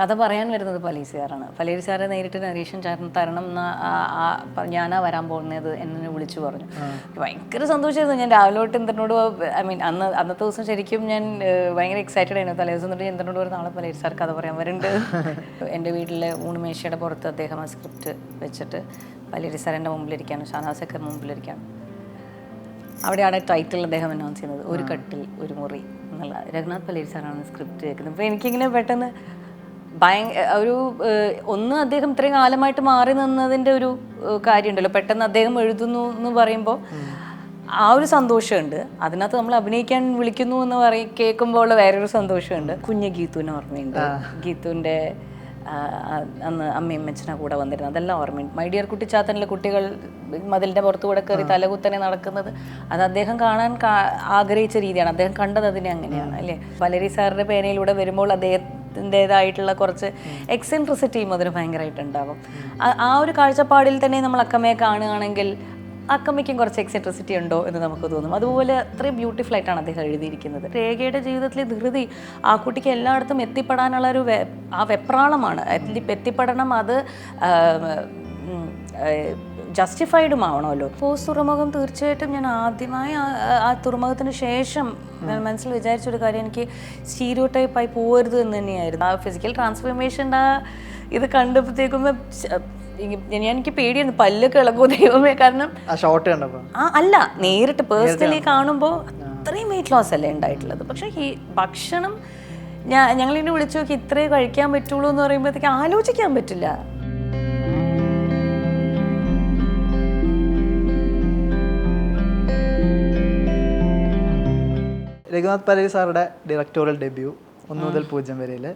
കഥ പറയാൻ വരുന്നത് പലീസുകാരാണ് പലീസുകാരെ നേരിട്ട് നരീഷൻ ചേട്ടൻ തരണം എന്ന് ഞാനാ വരാൻ പോകുന്നത് എന്നെ വിളിച്ചു പറഞ്ഞു. ഭയങ്കര സന്തോഷമായിരുന്നു ഞാൻ രാവിലെ തൊട്ട് ഇന്ദ്രനോട് ഐ മീൻ അന്ന് അന്നത്തെ ദിവസം ശരിക്കും ഞാൻ ഭയങ്കര എക്സൈറ്റഡ് ആയിരുന്നു. തലേ ദിവസം തൊട്ട് ഇന്ദ്രനോട് ഒരു നാളെ പലീസ് സാർ കഥ പറയാൻ വരുന്നുണ്ട് എന്റെ വീട്ടിലെ ഊണുമേശയുടെ പുറത്ത് അദ്ദേഹം ആ സ്ക്രിപ്റ്റ് വെച്ചിട്ട് പലീരി സാറിന്റെ മുമ്പിലിരിക്കാണ്. ഷാനാസൊക്കെ മുമ്പിലിരിക്കാണ്. അവിടെയാണ് ടൈറ്റിൽ അദ്ദേഹം അനൗൺസ് ചെയ്യുന്നത്. ഒരു കട്ടിൽ ഒരു മുറി എന്നുള്ള. രഘുനാഥ് പലേരി സാറാണ് സ്ക്രിപ്റ്റ് കേൾക്കുന്നത്. അപ്പോൾ എനിക്കിങ്ങനെ പെട്ടെന്ന് ഭയ ഒരു ഒന്ന് അദ്ദേഹം ഇത്രയും കാലമായിട്ട് മാറി നിന്നതിന്റെ ഒരു കാര്യമുണ്ടല്ലോ. പെട്ടെന്ന് അദ്ദേഹം എഴുതുന്നു എന്ന് പറയുമ്പോൾ ആ ഒരു സന്തോഷമുണ്ട്. അതിനകത്ത് നമ്മൾ അഭിനയിക്കാൻ വിളിക്കുന്നു എന്ന് പറയും കേൾക്കുമ്പോൾ ഉള്ള വേറൊരു സന്തോഷമുണ്ട്. കുഞ്ഞ് ഗീത്തുവിനെ ഓർമ്മയുണ്ട്. ആ, അന്ന് അമ്മയും അച്ഛനാ കൂടെ വന്നിരുന്നത്. അതെല്ലാം ഓർമ്മയുണ്ട്. മൈ ഡിയർ കുട്ടിച്ചാത്തനിലെ കുട്ടികൾ മതിലിന്റെ പുറത്തു കൂടെ കയറി തലകുത്തനെ നടക്കുന്നത് അത് അദ്ദേഹം കാണാൻ ആഗ്രഹിച്ച രീതിയാണ്. അദ്ദേഹം കണ്ടത് അതിനെ അങ്ങനെയാണ് അല്ലേ? വലരി സാറിന്റെ പേനയിലൂടെ വരുമ്പോൾ അദ്ദേഹത്തിന്റെതായിട്ടുള്ള കുറച്ച് എക്സെൻട്രിസിറ്റിയും അതിന് ഭയങ്കരമായിട്ട് ഉണ്ടാകും ആ ഒരു കാഴ്ചപ്പാടിൽ തന്നെ നമ്മൾ അക്കമ്മയെ കാണുകയാണെങ്കിൽ അക്കമ്മയ്ക്കും കുറച്ച് എക്സെൻട്രിസിറ്റി ഉണ്ടോ എന്ന് നമുക്ക് തോന്നും. അതുപോലെ അത്രയും ബ്യൂട്ടിഫുൾ ആയിട്ടാണ് അദ്ദേഹം എഴുതിയിരിക്കുന്നത്. രേഖയുടെ ജീവിതത്തിലെ ധൃതി ആ കുട്ടിക്ക് എല്ലായിടത്തും എത്തിപ്പെടാനുള്ള ഒരു ആ വെപ്രാളമാണ്. എത്തിപ്പെടണം അത് ജസ്റ്റിഫൈഡും ആവണമല്ലോ പോസ്റ്റ് തുറമുഖം തീർച്ചയായിട്ടും ഞാൻ ആദ്യമായി ആ- തുറമുഖത്തിന് ശേഷം ഞാൻ മനസ്സിൽ വിചാരിച്ചൊരു കാര്യം എനിക്ക് സ്റ്റീരിയോ ടൈപ്പായി പോകരുത് എന്ന് തന്നെയായിരുന്നു. ആ ഫിസിക്കൽ ട്രാൻസ്ഫോർമേഷന്റെ ആ ഇത് കണ്ടപ്പോഴത്തേക്കും ഞാൻ എനിക്ക് പേടിയായിരുന്നു. പല്ലൊക്കെ ഇളകോ ദൈവമേ? കാരണം കണ്ടപ്പോൾ ആ അല്ല നേരിട്ട് പേഴ്സണലി കാണുമ്പോൾ അത്രയും വെയിറ്റ് ലോസ് അല്ലേ ഉണ്ടായിട്ടുള്ളത്. പക്ഷേ ഈ ഭക്ഷണം ഞാൻ ഞങ്ങളിങ്ങനെ വിളിച്ചു നോക്കി ഇത്രേ കഴിക്കാൻ പറ്റുള്ളൂ എന്ന് പറയുമ്പോഴത്തേക്ക് ആലോചിക്കാൻ പറ്റില്ല. രഘുനാഥ് പരേ സാറുടെ ഡയറക്ടോറിയൽ ഡെബ്യൂ ഒന്ന് മുതൽ പൂജ്യം വരെയിൽ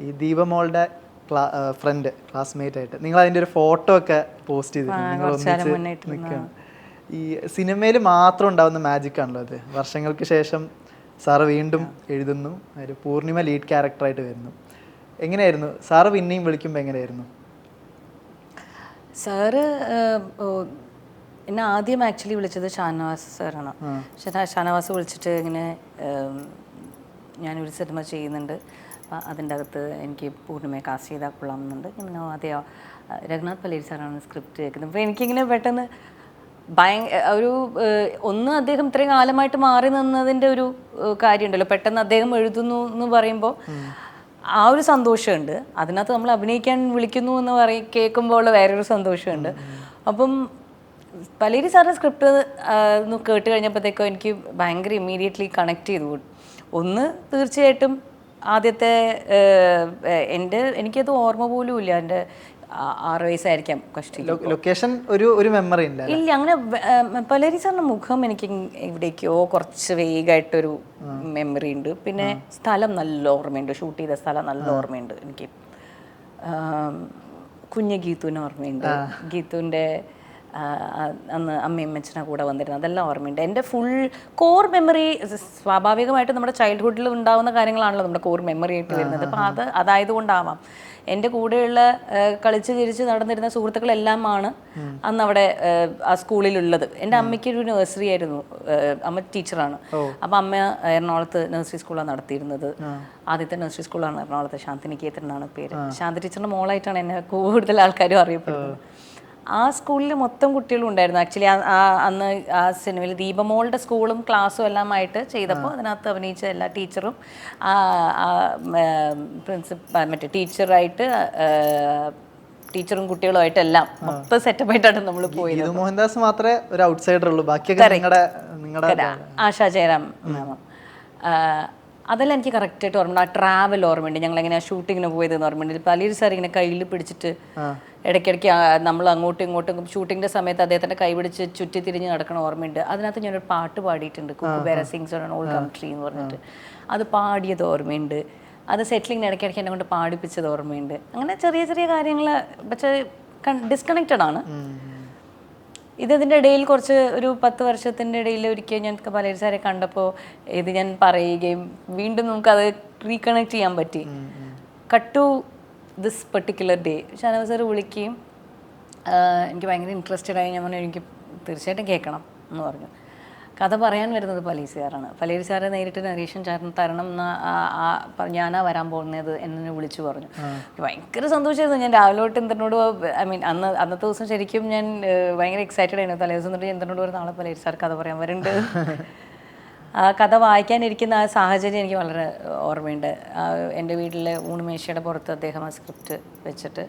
ഈ ദീപമോളുടെ ക്ലാ ഫ്രണ്ട് ക്ലാസ്മേറ്റ് ആയിട്ട് നിങ്ങൾ അതിന്റെ ഒരു ഫോട്ടോ ഒക്കെ പോസ്റ്റ് ചെയ്തിട്ടുണ്ട് നിങ്ങൾ ഒന്നിച്ച് നിൽക്കുകയാണ്. ഈ സിനിമയിൽ മാത്രം ഉണ്ടാവുന്ന മാജിക് ആണല്ലോ അത്. വർഷങ്ങൾക്ക് ശേഷം സാറ് വീണ്ടും എഴുതുന്നു. ഒരു പൂർണിമ ലീഡ് ക്യാരക്ടറായിട്ട് വരുന്നു. എങ്ങനെയായിരുന്നു? സാറ് പിന്നെയും വിളിക്കുമ്പോൾ എങ്ങനെയായിരുന്നു? സാറ് എന്നെ ആദ്യം ആക്ച്വലി വിളിച്ചത് ഷാനവാസ് സാറാണ് ഷാനവാസ് വിളിച്ചിട്ട് ഇങ്ങനെ ഞാനൊരു സിനിമ ചെയ്യുന്നുണ്ട്. അപ്പം അതിന്റെ അകത്ത് എനിക്ക് പൂർണിമയെ കാസ്റ്റ് ചെയ്താൽ കൊള്ളാമെന്നുണ്ട്. ഇങ്ങനെ ആദ്യം രഘുനാഥ് പലേരി സാറാണ് സ്ക്രിപ്റ്റ് കേൾക്കുന്നത് അപ്പോൾ എനിക്കിങ്ങനെ പെട്ടെന്ന് ഭയ ഒരു ഒന്ന് അദ്ദേഹം ഇത്രയും കാലമായിട്ട് മാറി നിന്നതിന്റെ ഒരു കാര്യമുണ്ടല്ലോ. പെട്ടെന്ന് അദ്ദേഹം എഴുതുന്നു എന്ന് പറയുമ്പോൾ ആ ഒരു സന്തോഷമുണ്ട്. അതിനകത്ത് നമ്മൾ അഭിനയിക്കാൻ വിളിക്കുന്നു എന്ന് പറയും കേൾക്കുമ്പോൾ ഉള്ള വേറൊരു സന്തോഷമുണ്ട്. അപ്പം പലേരി സാറിന്റെ സ്ക്രിപ്റ്റ് ഒന്ന് കേട്ട് കഴിഞ്ഞപ്പോഴത്തേക്കും എനിക്ക് ഭയങ്കര ഇമ്മീഡിയറ്റ്ലി കണക്ട് ചെയ്തു ഒന്ന് തീർച്ചയായിട്ടും ആദ്യത്തെ എന്റെ എനിക്കത് ഓർമ്മ പോലും ഇല്ല. എന്റെ ആറ് വയസ്സായിരിക്കാം കഷ്ടി ലൊക്കേഷൻ ഒരു ഒരു മെമ്മറി ഇല്ല ഇല്ല അങ്ങനെ പലരി സാറിന്റെ മുഖം എനിക്ക് ഇവിടേക്കോ എവിടേക്കോ കുറച്ച് വേഗമായിട്ടൊരു മെമ്മറി ഉണ്ട്. പിന്നെ സ്ഥലം നല്ല ഓർമ്മയുണ്ട്. ഷൂട്ട് ചെയ്ത സ്ഥലം നല്ല ഓർമ്മയുണ്ട് എനിക്ക്. കുഞ്ഞ് ഗീത്തുവിനെ ഓർമ്മയുണ്ട്. ആ, അന്ന് അമ്മയും അച്ഛനെ കൂടെ വന്നിരുന്നത്. അതെല്ലാം ഓർമ്മയുണ്ട്. എന്റെ ഫുൾ കോർ മെമ്മറി സ്വാഭാവികമായിട്ട് നമ്മുടെ ചൈൽഡ്ഹുഡിൽ ഉണ്ടാകുന്ന കാര്യങ്ങളാണല്ലോ നമ്മുടെ കോർ മെമ്മറി ആയിട്ട് വരുന്നത്. അപ്പം അത് അതായത് കൊണ്ടാവാം എന്റെ കൂടെയുള്ള കളിച്ച് ചിരിച്ച് നടന്നിരുന്ന സുഹൃത്തുക്കളെല്ലാമാണ് അന്ന് അവിടെ ആ, ആ സ്കൂളിലുള്ളത്. എന്റെ അമ്മയ്ക്ക് ഒരു നഴ്സറി ആയിരുന്നു. അമ്മ ടീച്ചറാണ്. അപ്പം അമ്മ എറണാകുളത്ത് നഴ്സറി സ്കൂളാണ് നടത്തിയിരുന്നത്. ആദ്യത്തെ നഴ്സറി സ്കൂളാണ് എറണാകുളത്ത് ശാന്തിനികേതൻ എന്നാണ് പേര്. ശാന്തി ടീച്ചറിന്റെ മോളായിട്ടാണ് എന്നെ കൂടുതൽ ആൾക്കാരും അറിയപ്പെടുന്നത്. ആ സ്കൂളിൽ മൊത്തം കുട്ടികളും ഉണ്ടായിരുന്നു. ആക്ച്വലി അന്ന് ആ സിനിമയിൽ ദീപമോളുടെ സ്കൂളും ക്ലാസ്സും എല്ലാം ആയിട്ട് ചെയ്തപ്പോൾ അതിനകത്ത് അഭിനയിച്ച എല്ലാ ടീച്ചറും പ്രിൻസിപ്പ മറ്റേ ടീച്ചറായിട്ട് ടീച്ചറും കുട്ടികളുമായിട്ട് എല്ലാം മൊത്തം സെറ്റപ്പായിട്ടാണ് നമ്മൾ പോയത്. മോഹൻദാസ് മാത്രമേ ഒരു ഔട്ട്സൈഡർ ഉള്ളൂ ബാക്കിയൊക്കെ നിങ്ങളുടെ ആശാ ജയറാം അതെല്ലാം എനിക്ക് കറക്റ്റായിട്ട് ഓർമ്മയുണ്ട്. ആ ട്രാവൽ ഓർമ്മയുണ്ട്. ഞങ്ങൾ എങ്ങനെ ഷൂട്ടിങ്ങിന് പോയതെന്ന് ഓർമ്മയുണ്ട്. അലീർ സാർ ഇങ്ങനെ കയ്യിൽ പിടിച്ചിട്ട് ഇടയ്ക്കിടയ്ക്ക് നമ്മൾ അങ്ങോട്ടും ഇങ്ങോട്ടും ഷൂട്ടിങ്ങിന്റെ സമയത്ത് അദ്ദേഹത്തിന്റെ കൈ പിടിച്ച് ചുറ്റി തിരിഞ്ഞ് നടക്കണ ഓർമ്മയുണ്ട്. അതിനകത്ത് ഞാനൊരു പാട്ട് പാടിയിട്ടുണ്ട്. കുക്കുബേര ഓൺ ഓൾ കൺട്രി എന്ന് പറഞ്ഞിട്ട്. അത് പാടിയത് ഓർമ്മയുണ്ട്. അത് സെറ്റിലിങ്ങിന് ഇടയ്ക്കിടയ്ക്ക് എന്നെ കൊണ്ട് പാടിപ്പിച്ചത് ഓർമ്മയുണ്ട്. അങ്ങനെ ചെറിയ ചെറിയ കാര്യങ്ങൾ പക്ഷേ ഡിസ്കണക്റ്റഡ് ആണ്. ഇതിന്റെ ഇടയിൽ കുറച്ച് ഒരു പത്ത് വർഷത്തിന്റെ ഇടയിൽ ഒരിക്കൽ ഞാൻ പലരും സാറെ കണ്ടപ്പോൾ ഇത് ഞാൻ പറയുകയും വീണ്ടും നമുക്കത് റീകണക്ട് ചെയ്യാൻ പറ്റി. Cut to this particular day Shanavas sir വിളിക്കുകയും എനിക്ക് ഭയങ്കര ഇൻട്രസ്റ്റഡ് ആയി. ഞാൻ പറഞ്ഞു എനിക്ക് തീർച്ചയായിട്ടും കേൾക്കണം എന്ന് പറഞ്ഞു. കഥ പറയാൻ വരുന്നത് പലീസുകാരാണ്. പലീസുകാരെ നേരിട്ട് നരീഷൻ ചേർന്ന് തരണം എന്ന് ഞാനാ വരാൻ പോകുന്നത് എന്നെ വിളിച്ചു പറഞ്ഞു. ഭയങ്കര സന്തോഷമായിരുന്നു ഞാൻ രാവിലെ തൊട്ട് ഇന്ദ്രനോട് ഐ മീൻ അന്ന് അന്നത്തെ ദിവസം ശരിക്കും ഞാൻ ഭയങ്കര എക്സൈറ്റഡ് ആയിരുന്നു. തലേ ദിവസം തൊട്ട് ഇന്ദ്രനോട് ഒരു നാളെ പലീസ് സാർ കഥ പറയാൻ വരുന്നുണ്ട് ആ കഥ വായിക്കാനിരിക്കുന്ന ആ സാഹചര്യം എനിക്ക് വളരെ ഓർമ്മയുണ്ട്. ആ, എന്റെ വീട്ടിലെ ഊണുമേശയുടെ പുറത്ത് അദ്ദേഹം ആ സ്ക്രിപ്റ്റ് വെച്ചിട്ട്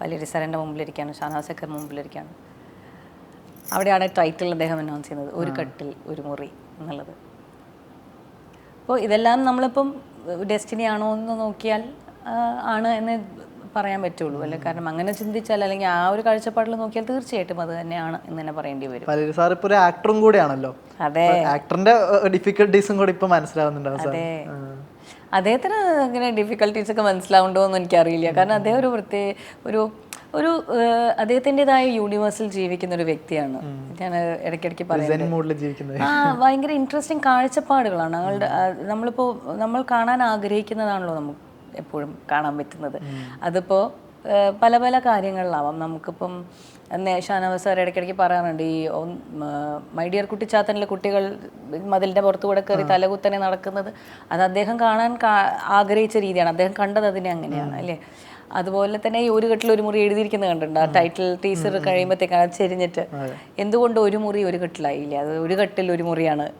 പലീരി സാറിന്റെ മുമ്പിലിരിക്കുകയാണ് ഷാനാസക്കർ മുമ്പിലിരിക്കുകയാണ്. അവിടെയാണ് ടൈറ്റിൽ അദ്ദേഹം അനൗൺസ് ചെയ്യുന്നത്. ഒരു കട്ടിൽ ഒരു മുറി എന്നുള്ളത്. അപ്പോൾ ഇതെല്ലാം നമ്മളിപ്പം ഡെസ്റ്റിനി ആണോ എന്ന് നോക്കിയാൽ ആണ് എന്ന് പറയാൻ പറ്റുള്ളൂ. അല്ലെ? കാരണം അങ്ങനെ ചിന്തിച്ചാൽ അല്ലെങ്കിൽ ആ ഒരു കാഴ്ചപ്പാടിൽ നോക്കിയാൽ തീർച്ചയായിട്ടും അത് തന്നെയാണ് എന്ന് തന്നെ പറയേണ്ടി വരും. പലരും സാർ ഇപ്പൊ ഒരു ആക്ടറും കൂടിയാണല്ലോ. അതെ. ആക്ടറിന്റെ ഡിഫിക്കൽട്ടീസും കൂടി ഇപ്പൊ മനസ്സിലാവുന്നുണ്ടാവും അതെ. അദ്ദേഹത്തിന് അങ്ങനെ ഡിഫിക്കൽട്ടീസ് ഒക്കെ മനസ്സിലാവുണ്ടോ എന്ന് എനിക്കറിയില്ല. കാരണം അദ്ദേഹം ഒരു പ്രത്യേക ഒരു ഒരു അദ്ദേഹത്തിന്റെതായ യൂണിവേഴ്സിൽ ജീവിക്കുന്ന ഒരു വ്യക്തിയാണ്. ഞാൻ ഇടയ്ക്കിടയ്ക്ക് പറയുന്നത്. ആ ഭയങ്കര ഇൻട്രസ്റ്റിംഗ് കാഴ്ചപ്പാടുകളാണ്. ഞങ്ങളുടെ നമ്മളിപ്പോൾ നമ്മൾ കാണാൻ ആഗ്രഹിക്കുന്നതാണല്ലോ നമുക്ക് എപ്പോഴും കാണാൻ പറ്റുന്നത്. അതിപ്പോൾ പല പല കാര്യങ്ങളിലാവാം. നമുക്കിപ്പം ഷാനവാസ് സാർ ഇടയ്ക്കിടയ്ക്ക് പറയാറുണ്ട് ഈ മൈ ഡിയർ കുട്ടിച്ചാത്തനിലെ കുട്ടികൾ മതിലിന്റെ പുറത്തു കൂടെ കയറി തലകുത്തനെ നടക്കുന്നത്. അത് അദ്ദേഹം കാണാൻ ആഗ്രഹിച്ച രീതിയാണ്. അദ്ദേഹം കണ്ടത് അതിനെ അങ്ങനെയാണ് അല്ലേ? അതുപോലെ തന്നെ ഈ ഒരു കെട്ടിൽ ഒരു മുറി എഴുതിയിരിക്കുന്നത് കണ്ടിട്ടുണ്ട്. ആ ടൈറ്റിൽ ടീച്ചർ കഴിയുമ്പോഴത്തേക്കാണ് അത് ചെരിഞ്ഞിട്ട്. എന്തുകൊണ്ട് ഒരു മുറി ഒരു കെട്ടിലായില്ല? അത് ഒരു കെട്ടിൽ ഒരു മുറിയാണ്.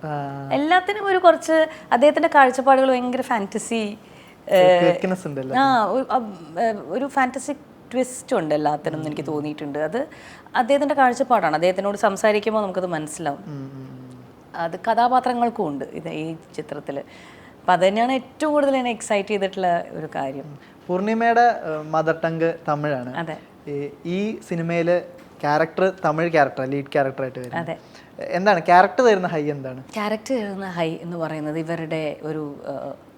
എല്ലാത്തിനും ഒരു കുറച്ച് അദ്ദേഹത്തിന്റെ കാഴ്ചപ്പാടുകൾ ഭയങ്കര ഫാന്റസി ആ ഒരു- ഫാന്റസി ട്വിസ്റ്റ് ഉണ്ട് എല്ലാത്തിനും എനിക്ക് തോന്നിയിട്ടുണ്ട്. അത് അദ്ദേഹത്തിന്റെ കാഴ്ചപ്പാടാണ്. അദ്ദേഹത്തിനോട് സംസാരിക്കുമ്പോൾ നമുക്കത് മനസ്സിലാവും. അത് കഥാപാത്രങ്ങൾക്കും ഉണ്ട് ഇത് ഈ ചിത്രത്തിൽ അപ്പം അത് തന്നെയാണ് ഏറ്റവും കൂടുതൽ എന്നെ എക്സൈറ്റ് ചെയ്തിട്ടുള്ള ഒരു കാര്യം. പൂർണിമയുടെ മദർ ടങ്ക് തമിഴാണ്. ഈ- സിനിമയിൽ character Tamil character lead character ആയിട്ട് അതെ. വരുന്നത് എന്താണ് ക്യാരക്ടർ തരുന്ന ഹൈ എന്താണ്? ക്യാരക്ടർ തരുന്ന ഹൈ എന്ന് പറയുന്നത് ഇവരുടെ ഒരു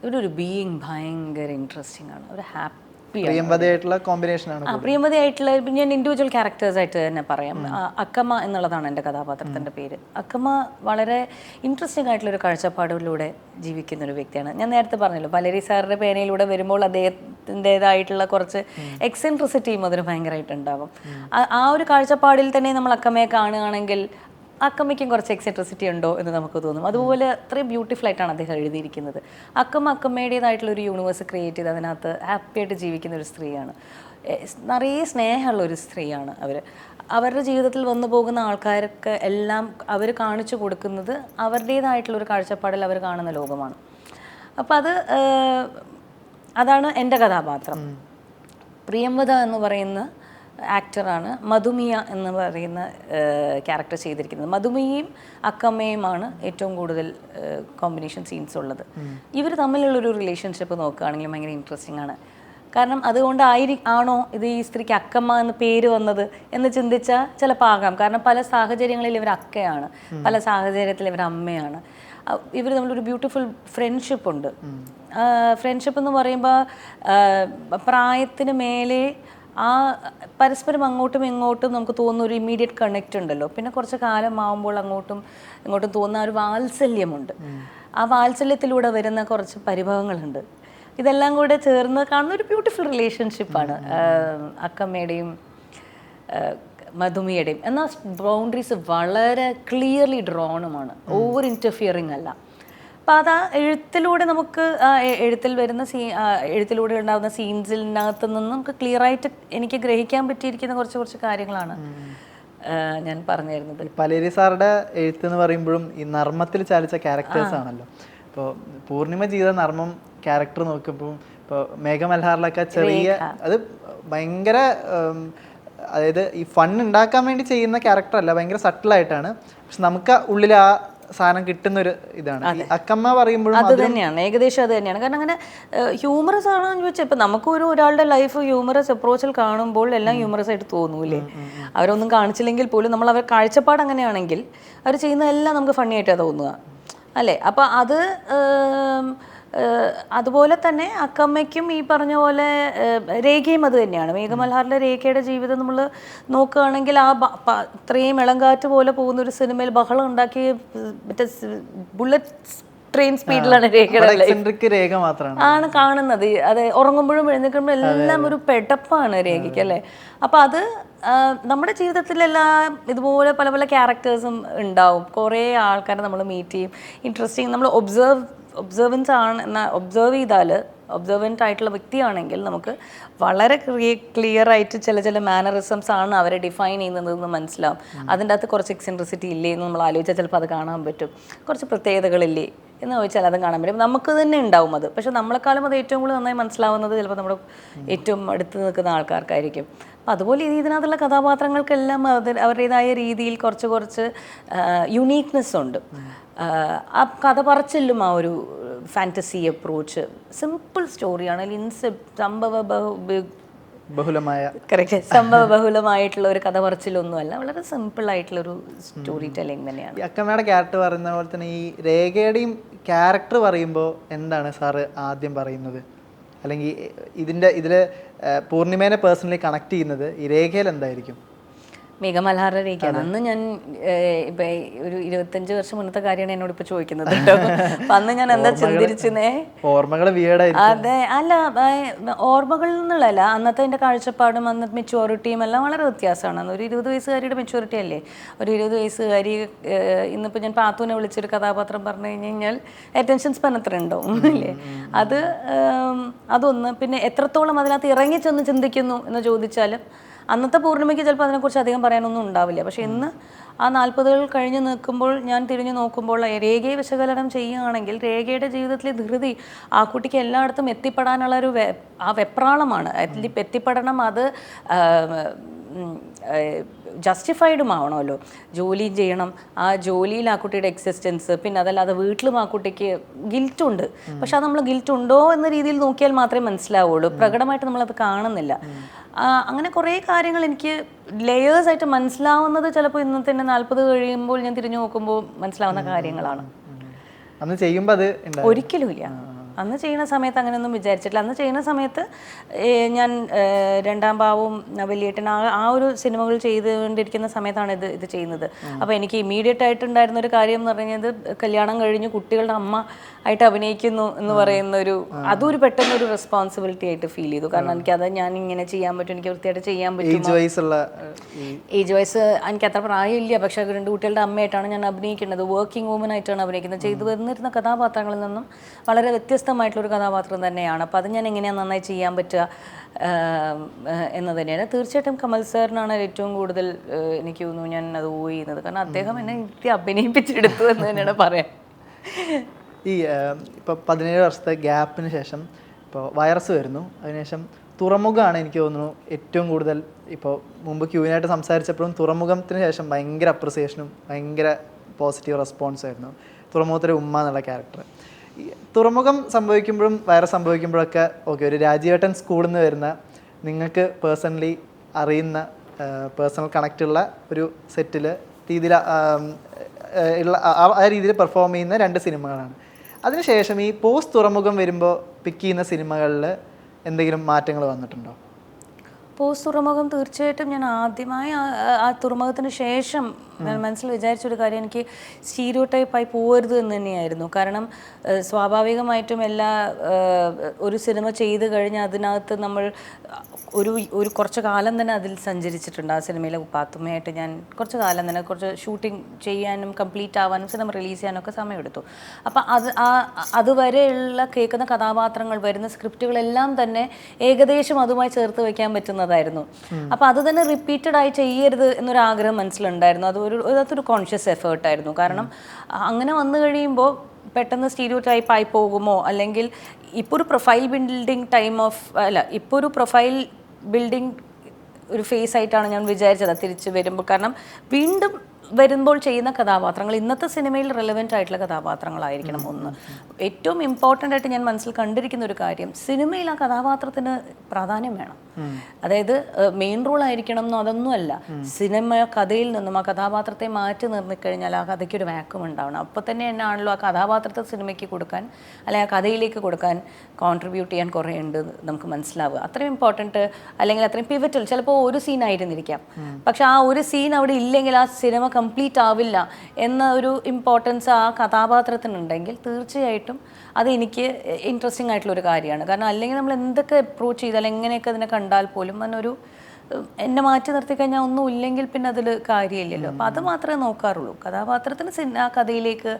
ഇവരുടെ ഒരു ബീയിങ് ഭയങ്കര ഇൻട്രസ്റ്റിംഗ് ആണ്. ഒരു ഹാപ്പി പ്രിയംവതയായിട്ടുള്ള കോമ്പിനേഷൻ ആണ് ഞാൻ ഇൻഡിവിജ്വൽ ക്യാരക്ടേഴ്സ് ആയിട്ട് തന്നെ പറയാം. അക്കമ അക്കമ്മ എന്നുള്ളതാണ് എന്റെ കഥാപാത്രത്തിന്റെ പേര്. അക്കമ്മ വളരെ ഇൻട്രസ്റ്റിംഗ് ആയിട്ടുള്ള ഒരു കാഴ്ചപ്പാടിലൂടെ ജീവിക്കുന്ന ഒരു വ്യക്തിയാണ്. ഞാൻ നേരത്തെ പറഞ്ഞല്ലോ പലരി സാറിന്റെ പേനയിലൂടെ വരുമ്പോൾ അദ്ദേഹത്തിന്റെതായിട്ടുള്ള കുറച്ച് എക്സെൻട്രിസിറ്റിയും അതിന് ഭയങ്കരമായിട്ടുണ്ടാകും ആ ഒരു കാഴ്ചപ്പാടിൽ തന്നെ നമ്മൾ അക്കമ്മയെ കാണുകയാണെങ്കിൽ അക്കമ്മയ്ക്കും കുറച്ച് എക്സെട്രിസിറ്റി ഉണ്ടോ എന്ന് നമുക്ക് തോന്നും. അതുപോലെ അത്രയും ബ്യൂട്ടിഫുൾ ആയിട്ടാണ് അദ്ദേഹം എഴുതിയിരിക്കുന്നത്. അക്കമ്മ അക്കമ്മയുടേതായിട്ടുള്ള ഒരു യൂണിവേഴ്സ് ക്രിയേറ്റ് ചെയ്ത് അതിനകത്ത് ഹാപ്പിയായിട്ട് ജീവിക്കുന്ന ഒരു സ്ത്രീയാണ്. നിറയെ സ്നേഹമുള്ള ഒരു സ്ത്രീയാണ് അവർ അവരുടെ ജീവിതത്തിൽ വന്നു പോകുന്ന ആൾക്കാർക്ക് എല്ലാം അവർ കാണിച്ചു കൊടുക്കുന്നത് അവരുടേതായിട്ടുള്ള ഒരു കാഴ്ചപ്പാടിൽ അവർ കാണുന്ന ലോകമാണ്. അപ്പം അത് അതാണ് എന്റെ കഥാപാത്രം. പ്രിയംവത എന്ന് പറയുന്ന ആക്ടറാണ് മധുമിയ എന്ന് പറയുന്ന ക്യാരക്ടർ ചെയ്തിരിക്കുന്നത്. മധുമിയയും അക്കമ്മയുമാണ് ഏറ്റവും കൂടുതൽ കോമ്പിനേഷൻ സീൻസ് ഉള്ളത്. ഇവർ തമ്മിലുള്ളൊരു റിലേഷൻഷിപ്പ് നോക്കുകയാണെങ്കിൽ ഭയങ്കര ഇൻട്രസ്റ്റിംഗ് ആണ്. കാരണം അതുകൊണ്ട് ആയിരി ആണോ ഇത് ഈ സ്ത്രീക്ക് അക്കമ്മ എന്ന് പേര് വന്നത് എന്ന് ചിന്തിച്ചാൽ ചിലപ്പോൾ ആകാം. കാരണം പല സാഹചര്യങ്ങളിൽ ഇവർ അക്കയാണ്. പല സാഹചര്യത്തിൽ ഇവർ അമ്മയാണ്. ഇവർ തമ്മിലൊരു ബ്യൂട്ടിഫുൾ ഫ്രണ്ട്ഷിപ്പ് ഉണ്ട്. ഫ്രണ്ട്ഷിപ്പ് എന്ന് പറയുമ്പോൾ പ്രായത്തിന് മേലെ ആ പരസ്പരം അങ്ങോട്ടും ഇങ്ങോട്ടും നമുക്ക് തോന്നുന്ന ഒരു ഇമ്മീഡിയറ്റ് കണക്റ്റ് ഉണ്ടല്ലോ. പിന്നെ കുറച്ച് കാലം ആകുമ്പോൾ അങ്ങോട്ടും ഇങ്ങോട്ടും തോന്നുന്ന ഒരു വാത്സല്യമുണ്ട്. ആ വാത്സല്യത്തിലൂടെ വരുന്ന കുറച്ച് പരിഭവങ്ങളുണ്ട്. ഇതെല്ലാം കൂടെ ചേർന്ന് കാണുന്ന ഒരു ബ്യൂട്ടിഫുൾ റിലേഷൻഷിപ്പാണ് അക്കമ്മയുടെയും മധുമിയുടെയും. എന്നാൽ ബൗണ്ടറീസ് വളരെ ക്ലിയർലി ഡ്രോണുമാണ് ഓവർ ഇന്റർഫിയറിങ് അല്ല. അപ്പം അത് ആ എഴുത്തിലൂടെ നമുക്ക് എഴുത്തിൽ വരുന്ന സീ എഴുത്തിലൂടെ ഉണ്ടാകുന്ന സീൻസിനകത്ത് നിന്ന് നമുക്ക് ക്ലിയർ ആയിട്ട് എനിക്ക് ഗ്രഹിക്കാൻ പറ്റിയിരിക്കുന്ന കുറച്ച് കുറച്ച് കാര്യങ്ങളാണ് ഞാൻ പറഞ്ഞിരുന്നത്. പലേരി സാറുടെ എഴുത്ത് എന്ന് പറയുമ്പോഴും ഈ നർമ്മത്തിൽ ചാലിച്ച ക്യാരക്ടേഴ്സ് ആണല്ലോ. ഇപ്പോൾ പൂർണിമ ചെയ്ത നർമ്മം ക്യാരക്ടർ നോക്കുമ്പോൾ ഇപ്പോൾ മേഘമൽഹാറിലൊക്കെ ചെറിയ അത് ഭയങ്കര അതായത് ഈ ഫൺ ഉണ്ടാക്കാൻ വേണ്ടി ചെയ്യുന്ന ക്യാരക്ടർ അല്ല ഭയങ്കര സട്ടിലായിട്ടാണ് പക്ഷെ നമുക്ക് ഉള്ളിൽ ആ സാധനം കിട്ടുന്ന ഒരു ഇതാണ് അക്കമ്മ പറയുമ്പോഴും അത് തന്നെയാണ്. ഏകദേശം അത് തന്നെയാണ്. കാരണം അങ്ങനെ ഹ്യൂമറസ് ആണോ എന്ന് ചോദിച്ചാൽ ഇപ്പം നമുക്കൊരു ഒരാളുടെ ലൈഫ് ഹ്യൂമറസ് അപ്രോച്ചിൽ കാണുമ്പോൾ എല്ലാം ഹ്യൂമറസ് ആയിട്ട് തോന്നൂലേ അവരൊന്നും കാണിച്ചില്ലെങ്കിൽ പോലും നമ്മൾ അവർ കാഴ്ചപ്പാട് അങ്ങനെയാണെങ്കിൽ അവർ ചെയ്യുന്നതെല്ലാം നമുക്ക് ഫണ്ണി ആയിട്ടാണ് തോന്നുക. അല്ലേ? അപ്പം അത് അതുപോലെ തന്നെ അക്കമ്മയ്ക്കും ഈ പറഞ്ഞ പോലെ രേഖയും അത് തന്നെയാണ്. മേഘമൽഹാറിലെ രേഖയുടെ ജീവിതം നമ്മൾ നോക്കുകയാണെങ്കിൽ ആ ഇത്രയും ഇളങ്കാറ്റ് പോലെ പോകുന്ന ഒരു സിനിമയിൽ ബഹളം ഉണ്ടാക്കി മറ്റേ ബുള്ളറ്റ് ട്രെയിൻ സ്പീഡിലാണ് രേഖ മാത്രമാണ്. ആണ് കാണുന്നത്. അതെ ഉറങ്ങുമ്പോഴും എഴുന്നേൽക്കുമ്പോഴും എല്ലാം ഒരു പെടപ്പാണ് രേഖയ്ക്ക് അല്ലേ? അപ്പം അത് നമ്മുടെ ജീവിതത്തിലെല്ലാം ഇതുപോലെ പല പല ക്യാരക്ടേഴ്സും ഉണ്ടാവും. കുറേ ആൾക്കാരെ നമ്മൾ മീറ്റ് ചെയ്യും. ഇൻട്രസ്റ്റിംഗ് നമ്മൾ ഒബ്സർവ് ഒബ്സർവൻസ് ആണ് എന്ന ഒബ്സർവ് ചെയ്താൽ ഒബ്സർവന്റ് ആയിട്ടുള്ള വ്യക്തിയാണെങ്കിൽ നമുക്ക് വളരെ ക്ലിയർ ആയിട്ട് ചില ചില മാനറിസംസ് ആണ് അവരെ ഡിഫൈൻ ചെയ്യുന്നതെന്ന് മനസ്സിലാവും. അതിന്റെ അകത്ത് കുറച്ച് എക്സെൻട്രിസിറ്റി ഇല്ലേ എന്ന് നമ്മൾ ആലോചിച്ചാൽ ചിലപ്പോൾ അത് കാണാൻ പറ്റും. കുറച്ച് പ്രത്യേകതകളില്ലേ എന്ന് ചോദിച്ചാൽ അതും കാണാൻ പറ്റും. നമുക്ക് തന്നെ ഉണ്ടാവും അത്. പക്ഷെ നമ്മളെക്കാളും അത് ഏറ്റവും കൂടുതൽ നന്നായി മനസ്സിലാവുന്നത് ചിലപ്പോൾ നമ്മുടെ ഏറ്റവും അടുത്ത് നിൽക്കുന്ന ആൾക്കാർക്കായിരിക്കും. അപ്പം അതുപോലെ ഇത് ഇതിനകത്തുള്ള കഥാപാത്രങ്ങൾക്കെല്ലാം അവരുടേതായ രീതിയിൽ കുറച്ച് കുറച്ച് യുണീക്നെസ് ഉണ്ട്. ആ, കഥ പറച്ചിലും ആ ഒരു ഫാന്റസി അപ്രോച്ച് സിമ്പിൾ സ്റ്റോറിയാണ് ഇൻസെപ്റ്റ് ഇൻസെ സംഭവ ബഹു ബഹുലമായ കറക്റ്റ് സംഭവ ബഹുലമായിട്ടുള്ള ഒരു കഥ പറച്ചിലൊന്നുമല്ല വളരെ സിമ്പിൾ ആയിട്ടുള്ള ഒരു സ്റ്റോറി ടെല്ലിംഗ് തന്നെയാണ്. അക്കമ്മയുടെ ക്യാരക്ടർ പറയുന്ന പോലെ തന്നെ ഈ രേഖയുടെയും ക്യാരക്ടർ പറയുമ്പോൾ എന്താണ് സാറ് ആദ്യം പറയുന്നത്? അല്ലെങ്കിൽ ഇതിന്റെ ഇതിൽ പൂർണിമേനെ പേഴ്സണലി കണക്ട് ചെയ്യുന്നത് ഈ രേഖയിൽ എന്തായിരിക്കും? മേഘമൽഹാറിന്റെ രേഖയാണ് അന്ന് ഞാൻ ഇപ്പൊ ഒരു ഇരുപത്തഞ്ച് വർഷം മുന്നത്തെ കാര്യമാണ് എന്നോട് ഇപ്പൊ ചോദിക്കുന്നത് കേട്ടോ. അപ്പൊ അന്ന് ഞാൻ എന്താ ചിന്തിരിച്ചേ ഓർമ്മകൾ അതെ അല്ല ഓർമ്മകൾ നിന്നുള്ളതല്ല അന്നത്തെ എന്റെ കാഴ്ചപ്പാടും അന്നത്തെ മെച്യൂരിറ്റിയും എല്ലാം വളരെ വ്യത്യാസമാണ്. അന്ന് ഒരു ഇരുപത് വയസ്സുകാരിയുടെ മെച്യൂരിറ്റി അല്ലേ? ഒരു ഇരുപത് വയസ്സുകാരി ഇന്നിപ്പോ ഞാൻ പാത്തുവിനെ വിളിച്ചൊരു കഥാപാത്രം പറഞ്ഞു കഴിഞ്ഞു കഴിഞ്ഞാൽ അറ്റൻഷൻ സ്പാൻ അത്ര ഉണ്ടാവും അല്ലേ? അത് അതൊന്ന് പിന്നെ എത്രത്തോളം അതിനകത്ത് ഇറങ്ങി ചെന്ന് ചിന്തിക്കുന്നു എന്ന് ചോദിച്ചാലും അന്നത്തെ പൂർണിമയ്ക്ക് ചിലപ്പോൾ അതിനെക്കുറിച്ച് അധികം പറയാനൊന്നും ഉണ്ടാവില്ല. പക്ഷെ ഇന്ന് ആ നാൽപ്പതുകൾ കഴിഞ്ഞ് നിൽക്കുമ്പോൾ ഞാൻ തിരിഞ്ഞു നോക്കുമ്പോൾ രേഖയെ വിശകലനം ചെയ്യുകയാണെങ്കിൽ രേഖയുടെ ജീവിതത്തിലെ ധൃതി ആ കുട്ടിക്ക് എല്ലായിടത്തും എത്തിപ്പെടാനുള്ള ഒരു ആ വെപ്രാളമാണ്. എത്തിപ്പെടണം അത് ജസ്റ്റിഫൈഡും ആവണമല്ലോ ജോലിയും ചെയ്യണം. ആ ജോലിയിൽ ആ കുട്ടിയുടെ എക്സിസ്റ്റൻസ് പിന്നെ അതല്ലാതെ വീട്ടിലും ആ കുട്ടിക്ക് ഗിൽറ്റ് ഉണ്ട്. പക്ഷെ അത് നമ്മൾ ഗിൽറ്റ് ഉണ്ടോ എന്ന രീതിയിൽ നോക്കിയാൽ മാത്രമേ മനസ്സിലാവുള്ളൂ. പ്രകടമായിട്ട് നമ്മളത് കാണുന്നില്ല. അങ്ങനെ കുറേ കാര്യങ്ങൾ എനിക്ക് ലെയേഴ്സ് ആയിട്ട് മനസ്സിലാവുന്നത് ചിലപ്പോൾ ഇന്നത്തെ തന്നെ നാൽപ്പത് കഴിയുമ്പോൾ ഞാൻ തിരിഞ്ഞു നോക്കുമ്പോൾ മനസ്സിലാവുന്ന കാര്യങ്ങളാണ്. അന്ന് ചെയ്യുമ്പോൾ അത് ഒരിക്കലും ഇല്ല. അന്ന് ചെയ്യുന്ന സമയത്ത് അങ്ങനെയൊന്നും വിചാരിച്ചിട്ടില്ല. അന്ന് ചെയ്യുന്ന സമയത്ത് ഞാൻ രണ്ടാം ഭാവവും വലിയേട്ടൻ ആ ആ ഒരു സിനിമകൾ ചെയ്തുകൊണ്ടിരിക്കുന്ന സമയത്താണ് ഇത് ഇത് ചെയ്യുന്നത്. അപ്പോൾ എനിക്ക് ഇമ്മീഡിയറ്റ് ആയിട്ടുണ്ടായിരുന്ന ഒരു കാര്യം എന്ന് പറഞ്ഞത് കല്യാണം കഴിഞ്ഞ് കുട്ടികളുടെ അമ്മ ആയിട്ട് അഭിനയിക്കുന്നു എന്ന് പറയുന്ന ഒരു അതൊരു പെട്ടെന്ന് ഒരു റെസ്പോൺസിബിലിറ്റി ആയിട്ട് ഫീൽ ചെയ്തു. കാരണം എനിക്ക് അത് ഞാൻ ഇങ്ങനെ ചെയ്യാൻ പറ്റും എനിക്ക് വൃത്തിയായിട്ട് ചെയ്യാൻ പറ്റും ഏജ് വൈസ് എനിക്ക് അത്ര പ്രായമില്ല. പക്ഷെ രണ്ട് കുട്ടികളുടെ അമ്മയായിട്ടാണ് ഞാൻ അഭിനയിക്കുന്നത്. വർക്കിംഗ് വുമൻ ആയിട്ടാണ് അഭിനയിക്കുന്നത്. ചെയ്തു വന്നിരുന്ന കഥാപാത്രങ്ങളിൽ നിന്നും വളരെ വ്യത്യസ്തമായിട്ടുള്ളൊരു കഥാപാത്രം തന്നെയാണ്. അപ്പോൾ അത് ഞാൻ എങ്ങനെയാണ് നന്നായി ചെയ്യാൻ പറ്റുക എന്ന് തന്നെയാണ്. തീർച്ചയായിട്ടും കമൽ സാറിനാണ് ഏറ്റവും കൂടുതൽ എനിക്ക് തോന്നുന്നു ഞാൻ അത് ഓ ചെയ്യുന്നത് കാരണം അദ്ദേഹം എന്നെ അഭിനയിപ്പിച്ചെടുത്തു എന്ന് തന്നെയാണ് പറയാൻ. ഈ ഇപ്പോൾ പതിനേഴ് വർഷത്തെ ഗ്യാപ്പിന് ശേഷം ഇപ്പോൾ വൈറസ് വരുന്നു. അതിനുശേഷം തുറമുഖമാണ് എനിക്ക് തോന്നുന്നു ഏറ്റവും കൂടുതൽ ഇപ്പോൾ മുമ്പ് ക്യൂവിനായിട്ട് സംസാരിച്ചപ്പോഴും തുറമുഖത്തിന് ശേഷം ഭയങ്കര അപ്രിസിയേഷനും ഭയങ്കര പോസിറ്റീവ് റെസ്പോൺസ് ആയിരുന്നു. തുറമുഖത്തിലെ ഉമ്മ എന്നുള്ള ക്യാരക്ടർ തുറമുഖം സംഭവിക്കുമ്പോഴും വൈറസ് സംഭവിക്കുമ്പോഴൊക്കെ ഓക്കെ ഒരു രാജീവേട്ടൻ സ്കൂളിൽ നിന്ന് വരുന്ന നിങ്ങൾക്ക് പേഴ്സണലി അറിയുന്ന പേഴ്സണൽ കണക്റ്റുള്ള ഒരു സെറ്റിൽ രീതിയിൽ ഉള്ള ആ രീതിയിൽ പെർഫോം ചെയ്യുന്ന രണ്ട് സിനിമകളാണ്. അതിനുശേഷം ഈ പോസ്റ്റ് തുറമുഖം വരുമ്പോൾ പിക്ക് ചെയ്യുന്ന സിനിമകളിൽ എന്തെങ്കിലും മാറ്റങ്ങൾ വന്നിട്ടുണ്ടോ? പോസ്റ്റ് തുറമുഖം തീർച്ചയായിട്ടും ഞാൻ ആദ്യമായി ആ- തുറമുഖത്തിന് ശേഷം ഞാൻ മനസ്സിൽ വിചാരിച്ചൊരു കാര്യം എനിക്ക് സ്റ്റീരിയോ ടൈപ്പായി പോകരുത് എന്ന് തന്നെയായിരുന്നു. കാരണം സ്വാഭാവികമായിട്ടും എല്ലാ ഒരു സിനിമ ചെയ്ത് കഴിഞ്ഞാൽ അതിനകത്ത് നമ്മൾ ഒരു ഒരു കുറച്ച് കാലം തന്നെ അതിൽ സഞ്ചരിച്ചിട്ടുണ്ട്. ആ സിനിമയിലെ പാത്തുമ്മയായിട്ട് ഞാൻ കുറച്ച് കാലം തന്നെ കുറച്ച് ഷൂട്ടിംഗ് ചെയ്യാനും കംപ്ലീറ്റ് ആവാനും സിനിമ റിലീസ് ചെയ്യാനൊക്കെ ഒക്കെ സമയമെടുത്തു. അപ്പം അത് ആ അതുവരെയുള്ള കേൾക്കുന്ന കഥാപാത്രങ്ങൾ വരുന്ന സ്ക്രിപ്റ്റുകളെല്ലാം തന്നെ ഏകദേശം അതുമായി ചേർത്ത് വെക്കാൻ പറ്റുന്നതായിരുന്നു. അപ്പം അത് തന്നെ റിപ്പീറ്റഡ് ആയി ചെയ്യരുത് എന്നൊരു ആഗ്രഹം മനസ്സിലുണ്ടായിരുന്നു. അത് ഒരു അതൊരു കോൺഷ്യസ് എഫേർട്ടായിരുന്നു കാരണം അങ്ങനെ വന്നു കഴിയുമ്പോൾ പെട്ടെന്ന് സ്റ്റീരിയോ ടൈപ്പ് ആയി പോകുമോ? അല്ലെങ്കിൽ ഇപ്പോൾ ഒരു പ്രൊഫൈൽ ബിൽഡിംഗ് ടൈം ഓഫ് അല്ല ഇപ്പോൾ ഒരു പ്രൊഫൈൽ ബിൽഡിംഗ് ഒരു ഫേസ് ആയിട്ടാണ് ഞാൻ വിചാരിച്ചത് തിരിച്ച് വരുമ്പോൾ. കാരണം വീണ്ടും വരുമ്പോൾ ചെയ്യുന്ന കഥാപാത്രങ്ങൾ ഇന്നത്തെ സിനിമയിൽ റെലവെന്റ് ആയിട്ടുള്ള കഥാപാത്രങ്ങളായിരിക്കണം ഒന്ന്. ഏറ്റവും ഇമ്പോർട്ടന്റ് ആയിട്ട് ഞാൻ മനസ്സിൽ കണ്ടിരിക്കുന്ന ഒരു കാര്യം സിനിമയിൽ ആ കഥാപാത്രത്തിന് പ്രാധാന്യം വേണം. അതായത് മെയിൻ റോൾ ആയിരിക്കണം എന്നോ അതൊന്നുമല്ല സിനിമ കഥയിൽ നിന്നും ആ കഥാപാത്രത്തെ മാറ്റി നിർന്നിക്കഴിഞ്ഞാൽ ആ കഥയ്ക്ക് ഒരു വാക്വം ഉണ്ടാവണം. അപ്പോൾ തന്നെ എന്നാണല്ലോ ആ കഥാപാത്രത്തെ സിനിമയ്ക്ക് കൊടുക്കാൻ അല്ലെങ്കിൽ ആ കഥയിലേക്ക് കൊടുക്കാൻ കോൺട്രിബ്യൂട്ട് ചെയ്യാൻ കുറേ ഉണ്ട് എന്ന് നമുക്ക് മനസ്സിലാവുക. അത്രയും ഇമ്പോർട്ടന്റ് അല്ലെങ്കിൽ അത്രയും പിവറ്റൽ ചിലപ്പോൾ ഒരു സീൻ ആയിരുന്നിരിക്കാം. പക്ഷെ ആ ഒരു സീൻ അവിടെ ഇല്ലെങ്കിൽ ആ സിനിമ കംപ്ലീറ്റ് ആവില്ല എന്ന ഒരു ഇമ്പോർട്ടൻസ് ആ കഥാപാത്രത്തിനുണ്ടെങ്കിൽ തീർച്ചയായിട്ടും അത് എനിക്ക് ഇൻട്രസ്റ്റിംഗ് ആയിട്ടുള്ള ഒരു കാര്യമാണ്. കാരണം അല്ലെങ്കിൽ നമ്മൾ എന്തൊക്കെ അപ്രോച്ച് ചെയ്താൽ എങ്ങനെയൊക്കെ അതിനെ കണ്ടാൽ പോലും അതിനൊരു എന്നെ മാറ്റി നിർത്തി കഴിഞ്ഞാൽ ഒന്നും ഇല്ലെങ്കിൽ പിന്നെ അതിൽ കാര്യമില്ലല്ലോ. അപ്പം അത് മാത്രമേ നോക്കാറുള്ളൂ. കഥാപാത്രത്തിന് ആ കഥയിലേക്ക്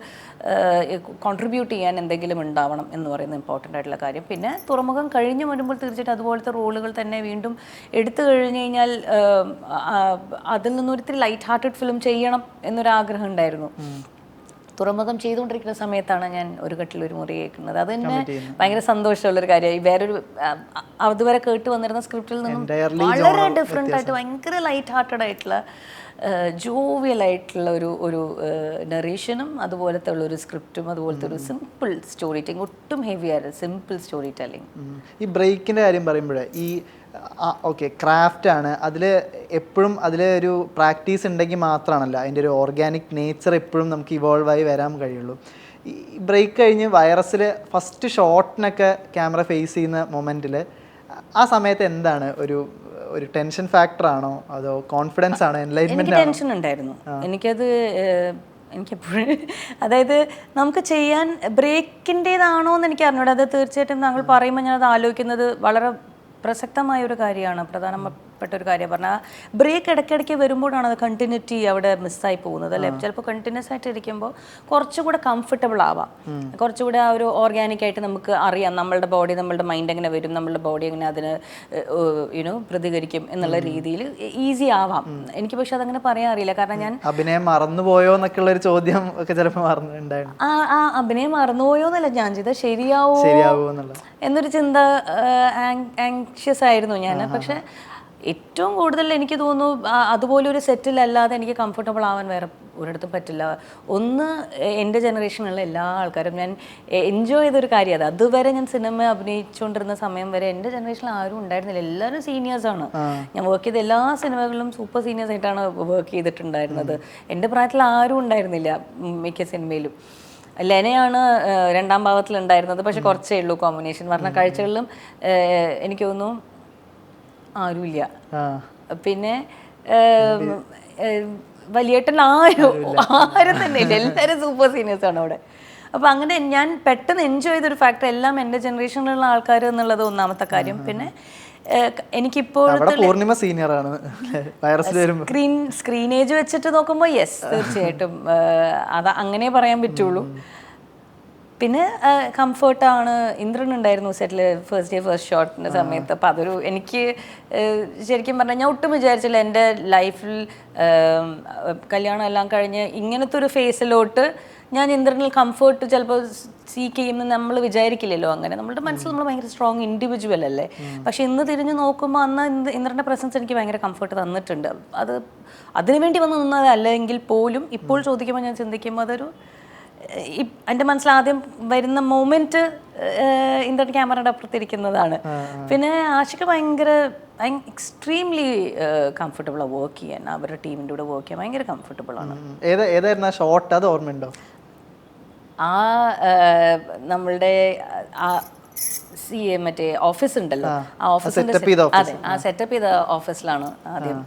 കോൺട്രിബ്യൂട്ട് ചെയ്യാൻ എന്തെങ്കിലും ഉണ്ടാവണം എന്ന് പറയുന്ന ഇമ്പോർട്ടന്റ് ആയിട്ടുള്ള കാര്യം. പിന്നെ തുറമുഖം കഴിഞ്ഞ് വരുമ്പോൾ തീർച്ചയായിട്ടും അതുപോലത്തെ റോളുകൾ തന്നെ വീണ്ടും എടുത്തു കഴിഞ്ഞു കഴിഞ്ഞാൽ അതിൽ നിന്നൊരിത്തിരി ലൈറ്റ് ഹാർട്ടഡ് ഫിലിം ചെയ്യണം എന്നൊരാഗ്രഹം ഉണ്ടായിരുന്നു. തുറമുഖം ചെയ്തുകൊണ്ടിരിക്കുന്ന സമയത്താണ് ഞാൻ ഒരു കട്ടിൽ ഒരു മുറി കേൾക്കുന്നത്. അത് തന്നെ ഭയങ്കര സന്തോഷമുള്ളൊരു കാര്യമായി. വേറൊരു അതുവരെ കേട്ട് വന്നിരുന്ന സ്ക്രിപ്റ്റിൽ നിന്നും വളരെ ഡിഫറെന്റ് ആയിട്ട് ഭയങ്കര ലൈറ്റ് ഹാർട്ടഡ് ആയിട്ടുള്ള ജോവിയൽ ആയിട്ടുള്ള ഒരു ഒരു നറേഷനും അതുപോലത്തെ ഉള്ള ഒരു സ്ക്രിപ്റ്റും അതുപോലത്തെ ഒരു സിമ്പിൾ സ്റ്റോറി ടെലിംഗ് ഒട്ടും ഹെവി ആയിരുന്നു സിമ്പിൾ സ്റ്റോറി ടെല്ലിംഗ് ഈ ബ്രേക്കിന്റെ കാര്യം പറയുമ്പോഴേ ഈ ഓക്കെ ക്രാഫ്റ്റ് ആണ്. അതിൽ എപ്പോഴും അതിൽ ഒരു പ്രാക്ടീസ് ഉണ്ടെങ്കിൽ മാത്രമാണല്ലോ അതിന്റെ ഒരു ഓർഗാനിക് നേച്ചർ എപ്പോഴും നമുക്ക് ഇവോൾവ് ആയി വരാൻ കഴിയുള്ളൂ. ഈ ബ്രേക്ക് കഴിഞ്ഞ് വൈറസിൽ ഫസ്റ്റ് ഷോട്ടിനൊക്കെ ക്യാമറ ഫേസ് ചെയ്യുന്ന മൊമെന്റിൽ ആ സമയത്ത് എന്താണ്? ഒരു ഒരു ടെൻഷൻ ഫാക്ടർ ആണോ? അതോ കോൺഫിഡൻസ് ആണോ? എൻലൈൻമെന്റ് ടെൻഷൻ ഉണ്ടായിരുന്നു. എനിക്കത് എനിക്കെപ്പോഴും അതായത് നമുക്ക് ചെയ്യാൻ ബ്രേക്കിന്റെതാണോ എന്ന് എനിക്ക് അറിഞ്ഞൂടാ. അത് തീർച്ചയായിട്ടും താങ്കൾ പറയുമ്പോൾ ഞാനത് ആലോചിക്കുന്നത് വളരെ പ്രസക്തമായ ഒരു കാര്യമാണ് പ്രധാനപ്പെട്ട ഒരു കാര്യം പറഞ്ഞാൽ ബ്രേക്ക് ഇടയ്ക്കിടയ്ക്ക് വരുമ്പോഴാണ് അത് കണ്ടിന്യൂറ്റി അവിടെ മിസ്സായി പോകുന്നത് അല്ലേ? ചിലപ്പോൾ കണ്ടിന്യൂസ് ആയിട്ട് ഇരിക്കുമ്പോൾ കുറച്ചുകൂടെ കംഫർട്ടബിൾ ആവാം. കുറച്ചുകൂടെ ആ ഒരു ഓർഗാനിക് ആയിട്ട് നമുക്ക് അറിയാം നമ്മളുടെ ബോഡി നമ്മളുടെ മൈൻഡ് എങ്ങനെ വരും നമ്മളുടെ ബോഡി എങ്ങനെ അതിന് യുനോ പ്രതികരിക്കും എന്നുള്ള രീതിയിൽ ഈസി ആവാം. എനിക്ക് പക്ഷെ അതങ്ങനെ പറയാൻ അറിയില്ല. കാരണം ഞാൻ അഭിനയം മറന്നുപോയോ എന്നൊക്കെയുള്ള ഒരു ചോദ്യം ഒക്കെ ചിലപ്പോൾ ആ ആ അഭിനയം മറന്നുപോയോ എന്നല്ല ഞാൻ ചെയ്ത ശരിയാവോ എന്നൊരു ചിന്ത ആങ്ഷ്യസ് ആയിരുന്നു ഞാൻ. പക്ഷെ ഏറ്റവും കൂടുതൽ എനിക്ക് തോന്നുന്നു അതുപോലെ ഒരു സെറ്റിലല്ലാതെ എനിക്ക് കംഫർട്ടബിൾ ആവാൻ വേറെ ഒരിടത്തും പറ്റില്ല. ഒന്ന് എന്റെ ജനറേഷനിലുള്ള എല്ലാ ആൾക്കാരും ഞാൻ എൻജോയ് ചെയ്തൊരു കാര്യം അത്. അതുവരെ ഞാൻ സിനിമ അഭിനയിച്ചുകൊണ്ടിരുന്ന സമയം വരെ എന്റെ ജനറേഷനിൽ ആരും ഉണ്ടായിരുന്നില്ല. എല്ലാവരും സീനിയേഴ്സാണ് ഞാൻ വർക്ക് ചെയ്ത എല്ലാ സിനിമകളിലും സൂപ്പർ സീനിയേഴ്സ് ആയിട്ടാണ് വർക്ക് ചെയ്തിട്ടുണ്ടായിരുന്നത്. എന്റെ പ്രായത്തിൽ ആരും ഉണ്ടായിരുന്നില്ല മിക്ക സിനിമയിലും ലെനയാണ് രണ്ടാം ഭാവത്തിൽ ഉണ്ടായിരുന്നത് പക്ഷെ കുറച്ചേ ഉള്ളൂ കോമ്പിനേഷൻ പറഞ്ഞ കാഴ്ചകളിലും എനിക്ക് തോന്നുന്നു ആരുമില്ല. പിന്നെ വലിയേട്ടൻ ആരും ആരും തന്നെ ഇല്ല. എല്ലാവരും സൂപ്പർ സീനിയേഴ്സ് ആണ് അവിടെ. അപ്പോൾ അങ്ങനെ ഞാൻ പെട്ടെന്ന് എൻജോയ് ചെയ്തൊരു ഫാക്ടർ എല്ലാം എന്റെ ജനറേഷനിലുള്ള ആൾക്കാർ എന്നുള്ളത് ഒന്നാമത്തെ കാര്യം. പിന്നെ എനിക്കിപ്പോൾ പൂർണിമ സീനിയർ ആണ്. വൈറസ് വരുമ്പോൾ സ്ക്രീൻ സ്ക്രീനേജ് വെച്ചിട്ട് നോക്കുമ്പോൾ യെസ് തീർച്ചയായിട്ടും. അത് അങ്ങനെ പറയാൻ പറ്റുള്ളൂ. പിന്നെ കംഫർട്ടാണ്. ഇന്ദ്രൻ ഉണ്ടായിരുന്നു സെറ്റിൽ ഫസ്റ്റ് ഡേ ഫസ്റ്റ് ഷോട്ടിന്റെ സമയത്ത്. അപ്പോൾ അതൊരു എനിക്ക് ശരിക്കും പറഞ്ഞാൽ ഞാൻ ഒട്ടും വിചാരിച്ചില്ല എന്റെ ലൈഫിൽ കല്യാണം എല്ലാം കഴിഞ്ഞ് ഇങ്ങനത്തെ ഒരു ഫേസിലോട്ട് ഞാൻ ഇന്ദ്രനിൽ കംഫർട്ട് ചിലപ്പോൾ സീക്ക് ചെയ്യുമെന്ന് നമ്മൾ വിചാരിക്കില്ലല്ലോ അങ്ങനെ. നമ്മുടെ മനസ്സിൽ നമ്മൾ ഭയങ്കര സ്ട്രോങ് ഇൻഡിവിജ്വൽ അല്ലേ? പക്ഷെ ഇന്ന് തിരിഞ്ഞു നോക്കുമ്പോൾ അന്ന് ഇന്ദ്രന്റെ ഇന്ദ്രന്റെ പ്രസൻസ് എനിക്ക് ഭയങ്കര കംഫർട്ട് തന്നിട്ടുണ്ട്. അത് അതിനുവേണ്ടി വന്ന് നിന്നതല്ലെങ്കിൽ പോലും ഇപ്പോൾ ചോദിക്കുമ്പോൾ ഞാൻ ചിന്തിക്കുമ്പോൾ അതൊരു എന്റെ മനസ്സിൽ ആദ്യം വരുന്ന മൂമെന്റ് ഇന്ദ്രൻ ക്യാമറയുടെ അപ്പുറത്തിരിക്കുന്നതാണ്. പിന്നെ ആഷിക്ക് ഭയങ്കര എക്സ്ട്രീംലി കംഫർട്ടബിൾ ആണ് വർക്ക് ചെയ്യാൻ. അവരുടെ ടീമിന്റെ കൂടെ വർക്ക് ചെയ്യാൻ ഭയങ്കര കംഫർട്ടബിൾ ആണ്. ഏതാ ഏതായിരുന്നു ആ ഷോട്ട് അത് ഓർമ്മയുണ്ടോ? ആ നമ്മളുടെ ആ സി മറ്റേ ഓഫീസ് ഉണ്ടല്ലോ. ആ ഓഫീസിന്റെ അതെ ആ സെറ്റപ്പ് ചെയ്ത ഓഫീസിലാണ് ആദ്യം